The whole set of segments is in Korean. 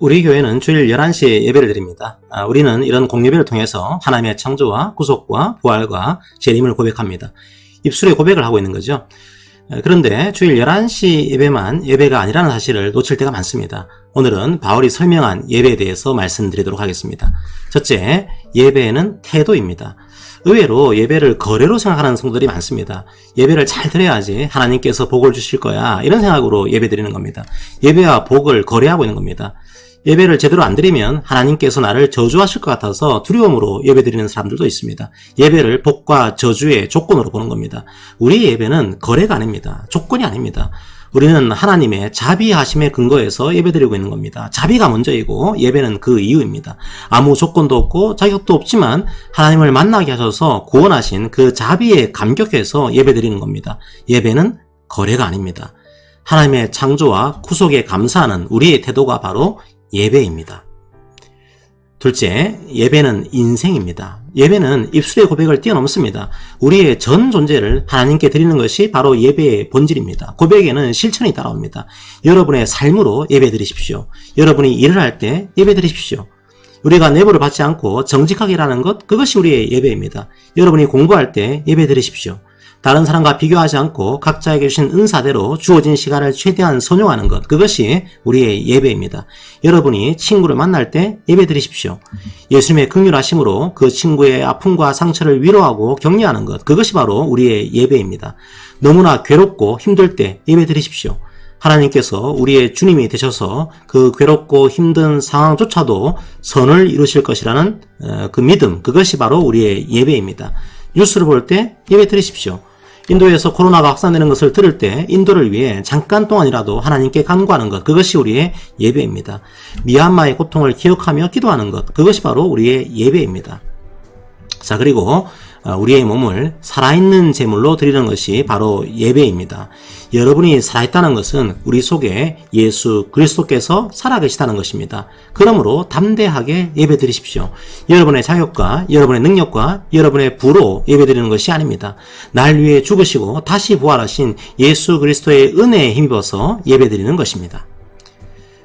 우리 교회는 주일 11시에 예배를 드립니다. 아, 우리는 이런 공예배를 통해서 하나님의 창조와 구속과 부활과 재림을 고백합니다. 입술에 고백을 하고 있는 거죠. 아, 그런데 주일 11시 예배만 예배가 아니라는 사실을 놓칠 때가 많습니다. 오늘은 바울이 설명한 예배에 대해서 말씀드리도록 하겠습니다. 첫째, 예배는 태도입니다. 의외로 예배를 거래로 생각하는 성도들이 많습니다. 예배를 잘 드려야지 하나님께서 복을 주실 거야. 이런 생각으로 예배 드리는 겁니다. 예배와 복을 거래하고 있는 겁니다. 예배를 제대로 안 드리면 하나님께서 나를 저주하실 것 같아서 두려움으로 예배 드리는 사람들도 있습니다. 예배를 복과 저주의 조건으로 보는 겁니다. 우리 예배는 거래가 아닙니다. 조건이 아닙니다. 우리는 하나님의 자비하심에 근거해서 예배드리고 있는 겁니다. 자비가 먼저이고 예배는 그 이유입니다. 아무 조건도 없고 자격도 없지만 하나님을 만나게 하셔서 구원하신 그 자비에 감격해서 예배드리는 겁니다. 예배는 거래가 아닙니다. 하나님의 창조와 구속에 감사하는 우리의 태도가 바로 예배입니다. 둘째, 예배는 인생입니다. 예배는 입술의 고백을 뛰어넘습니다. 우리의 전 존재를 하나님께 드리는 것이 바로 예배의 본질입니다. 고백에는 실천이 따라옵니다. 여러분의 삶으로 예배 드리십시오. 여러분이 일을 할 때 예배 드리십시오. 우리가 내부를 받지 않고 정직하게 일하는 것, 그것이 우리의 예배입니다. 여러분이 공부할 때 예배 드리십시오. 다른 사람과 비교하지 않고 각자에게 주신 은사대로 주어진 시간을 최대한 선용하는 것, 그것이 우리의 예배입니다. 여러분이 친구를 만날 때 예배 드리십시오. 예수님의 극률하심으로 그 친구의 아픔과 상처를 위로하고 격려하는 것, 그것이 바로 우리의 예배입니다. 너무나 괴롭고 힘들 때 예배 드리십시오. 하나님께서 우리의 주님이 되셔서 그 괴롭고 힘든 상황조차도 선을 이루실 것이라는 어, 그 믿음, 그것이 바로 우리의 예배입니다. 뉴스를 볼 때 예배 드리십시오. 인도에서 코로나가 확산되는 것을 들을 때 인도를 위해 잠깐 동안이라도 하나님께 간구하는 것, 그것이 우리의 예배입니다. 미얀마의 고통을 기억하며 기도하는 것, 그것이 바로 우리의 예배입니다. 자, 그리고 어, 우리의 몸을 살아있는 제물로 드리는 것이 바로 예배입니다. 여러분이 살아있다는 것은 우리 속에 예수 그리스도께서 살아계시다는 것입니다. 그러므로 담대하게 예배 드리십시오. 여러분의 자격과 여러분의 능력과 여러분의 부로 예배 드리는 것이 아닙니다. 날 위해 죽으시고 다시 부활하신 예수 그리스도의 은혜에 힘입어서 예배 드리는 것입니다.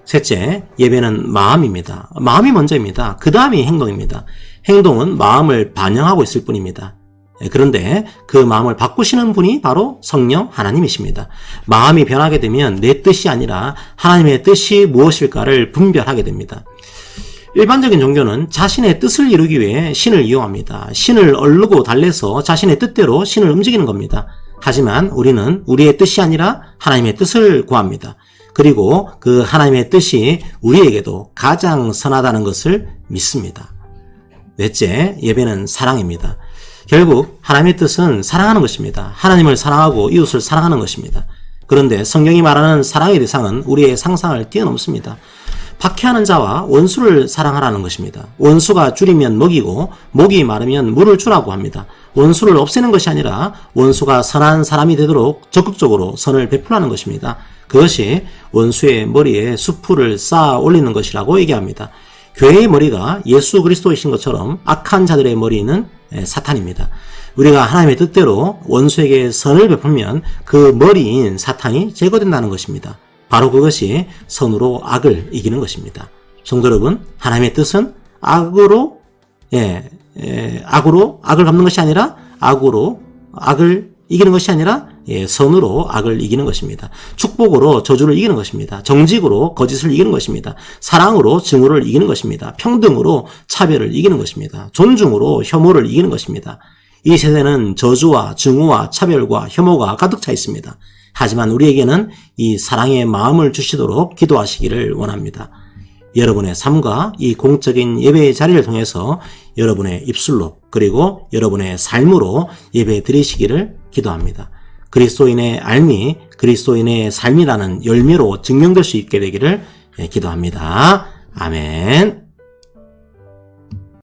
셋째, 예배는 마음입니다. 마음이 먼저입니다. 그 다음이 행동입니다. 행동은 마음을 반영하고 있을 뿐입니다. 예, 그런데 그 마음을 바꾸시는 분이 바로 성령 하나님이십니다. 마음이 변하게 되면 내 뜻이 아니라 하나님의 뜻이 무엇일까를 분별하게 됩니다. 일반적인 종교는 자신의 뜻을 이루기 위해 신을 이용합니다. 신을 얼르고 달래서 자신의 뜻대로 신을 움직이는 겁니다. 하지만 우리는 우리의 뜻이 아니라 하나님의 뜻을 구합니다. 그리고 그 하나님의 뜻이 우리에게도 가장 선하다는 것을 믿습니다. 넷째, 예배는 사랑입니다. 결국 하나님의 뜻은 사랑하는 것입니다. 하나님을 사랑하고 이웃을 사랑하는 것입니다. 그런데 성경이 말하는 사랑의 대상은 우리의 상상을 뛰어넘습니다. 박해하는 자와 원수를 사랑하라는 것입니다. 원수가 줄이면 먹이고 목이 마르면 물을 주라고 합니다. 원수를 없애는 것이 아니라 원수가 선한 사람이 되도록 적극적으로 선을 베풀라는 것입니다. 그것이 원수의 머리에 수풀을 쌓아 올리는 것이라고 얘기합니다. 교회의 머리가 예수 그리스도이신 것처럼 악한 자들의 머리는 사탄입니다. 우리가 하나님의 뜻대로 원수에게 선을 베풀면 그 머리인 사탄이 제거된다는 것입니다. 바로 그것이 선으로 악을 이기는 것입니다. 성도 여러분, 하나님의 뜻은 악으로 예, 예, 악으로 악을 갚는 것이 아니라 악으로 악을 이기는 것이 아니라 예, 선으로 악을 이기는 것입니다. 축복으로 저주를 이기는 것입니다. 정직으로 거짓을 이기는 것입니다. 사랑으로 증오를 이기는 것입니다. 평등으로 차별을 이기는 것입니다. 존중으로 혐오를 이기는 것입니다. 이 세대는 저주와 증오와 차별과 혐오가 가득 차 있습니다. 하지만 우리에게는 이 사랑의 마음을 주시도록 기도하시기를 원합니다. 여러분의 삶과 이 공적인 예배의 자리를 통해서 여러분의 입술로 그리고 여러분의 삶으로 예배 드리시기를 기도합니다. 그리스도인의 알미, 그리스도인의 삶이라는 열매로 증명될 수 있게 되기를 기도합니다. 아멘.